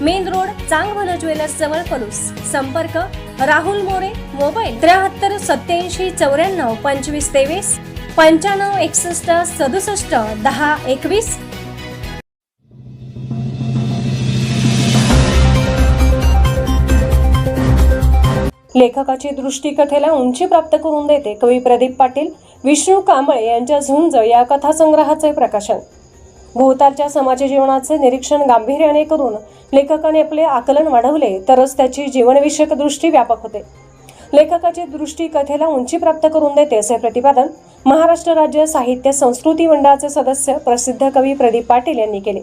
Main road Changbhal jewellers जवळ पलूस. संपर्क Rahul More mobile त्र्याहत्तर सत्याऐंशी चौऱ्याण्णव पंचवीस तेवीस पंच्याण्णव एकसष्ट सदुसष्ट दहा एकवीस. लेखकाची दृष्टिकथेला उंची प्राप्त करून देते कवी प्रदीप पाटील विष्णू कांबळे यांच्या झुंज या कथासंग्रहाचे प्रकाशन. भोवतालच्या समाज जीवनाचे निरीक्षण गांभीर्याने करून लेखकाने आपले आकलन वाढवले तरच त्याची जीवनविषयक दृष्टी व्यापक होते. लेखकाची दृष्टी कथेला उंची प्राप्त करून देते असे प्रतिपादन महाराष्ट्र राज्य साहित्य संस्कृती मंडळाचे सदस्य प्रसिद्ध कवी प्रदीप पाटील यांनी केले.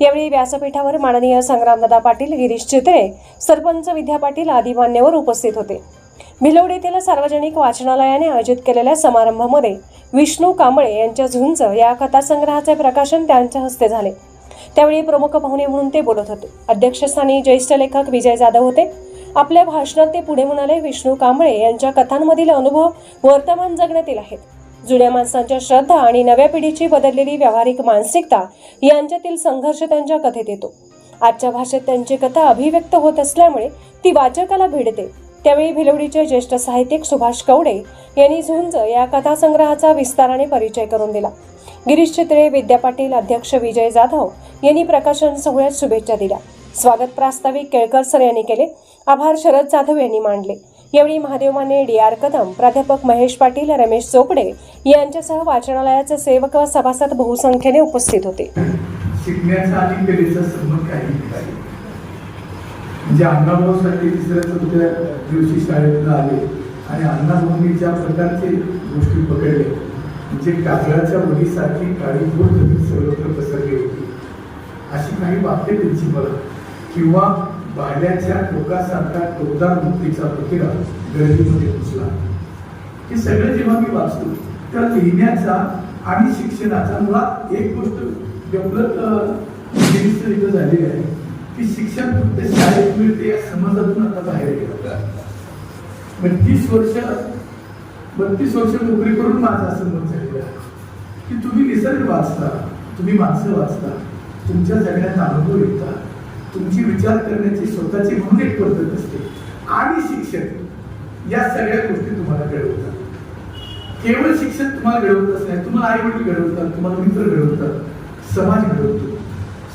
यावेळी व्यासपीठावर माननीय संग्रामदादा पाटील गिरीश चित्रे सरपंच विद्या पाटील आदी मान्यवर उपस्थित होते. भिलवड येथील सार्वजनिक वाचनालयाने आयोजित केलेल्या समारंभामध्ये विष्णू कांबळे यांच्या झुंज या कथासंग्रहाचे प्रकाशन त्यांच्या हस्ते झाले. त्यावेळी प्रमुख पाहुणे म्हणून ते बोलत होते. अध्यक्षस्थानी ज्येष्ठ लेखक विजय जाधव होते. आपल्या भाषणात ते पुढे म्हणाले विष्णू कांबळे यांच्या कथांमधील अनुभव वर्तमान जगण्यातील आहेत. जुन्या माणसांच्या श्रद्धा आणि नव्या पिढीची बदललेली व्यावहारिक मानसिकता यांच्यातील संघर्ष त्यांच्या कथेत येतो. आजच्या भाषेत त्यांची कथा अभिव्यक्त होत असल्यामुळे ती वाचकाला भिडते. त्यावेळी भिलवडीचे ज्येष्ठ साहित्यिक सुभाष कवडे यांनी झुंज या कथासंग्रहाचा विस्ताराने परिचय करून दिला. गिरीश चित्रे विद्या पाटील अध्यक्ष विजय जाधव यांनी प्रकाशन सोहळ्यात शुभेच्छा दिल्या. स्वागत प्रास्ताविक केळकर सर यांनी केले. आभार शरद जाधव यांनी मांडले. यावेळी महादेव माने डी आर कदम प्राध्यापक महेश पाटील रमेश चोपडे यांच्यासह वाचनालयाचे सेवक व सभासद बहुसंख्येने उपस्थित होते. म्हणजे अण्णाभाऊ कलेचा तिसऱ्या चौथ्या दिवशी शाळेतनं आले आणि अण्णाभाऊंनी ज्या प्रकारचे गोष्टी पकडले. म्हणजे काजळाच्या मुलीसाठी काळीभूत सर्वत्र पसरली होती. अशी काही वाक्य त्यांची मला. किंवा भाड्याच्या टोकासारखा टोकदार मुक्तीचा प्रतिरा गर्दीमध्ये घुसला. हे सगळं जेव्हा मी वाचतो तर लिहिण्याचा आणि शिक्षणाचा मुळात एक गोष्ट डेव्हलप झालेली आहे. की शिक्षण फक्त शाळेत मिळते या समाजातून आता बाहेर गेलं बत्तीस वर्ष बत्तीस वर्ष नोकरी करून माझं असं मत झालेलं आहे. की तुम्ही निसर्ग वाचता तुम्ही माणसं वाचता तुमच्या जगण्यात अनुभव येतात. तुमची विचार करण्याची स्वतःची म्हणून एक पद्धत असते. आणि शिक्षण या सगळ्या गोष्टी तुम्हाला घडवतात. केवळ शिक्षण तुम्हाला घडवतच नाही. तुम्हाला आई वडील घडवतात तुम्हाला मित्र घडवतात समाज घडवतो.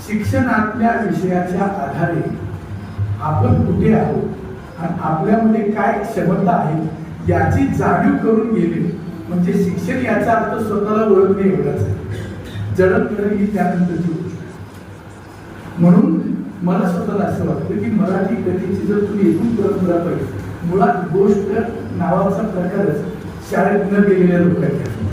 शिक्षण आपल्या विषयाच्या आधारे आपण कुठे आहोत आणि आपल्यामध्ये काय क्षमता आहे याची जाणीव करून गेले म्हणजे शिक्षण याचा अर्थ स्वतःला ओळखणे एवढाच आहे. जडणघडण ही त्यानंतरची गोष्ट म्हणून मला स्वतःला असं वाटतं की मराठी कथेची जर तुम्ही एकूण परंपरा पाहिजे मुळात गोष्ट नावाचा प्रकारच शाळेत न गेलेल्या लोकांच्या.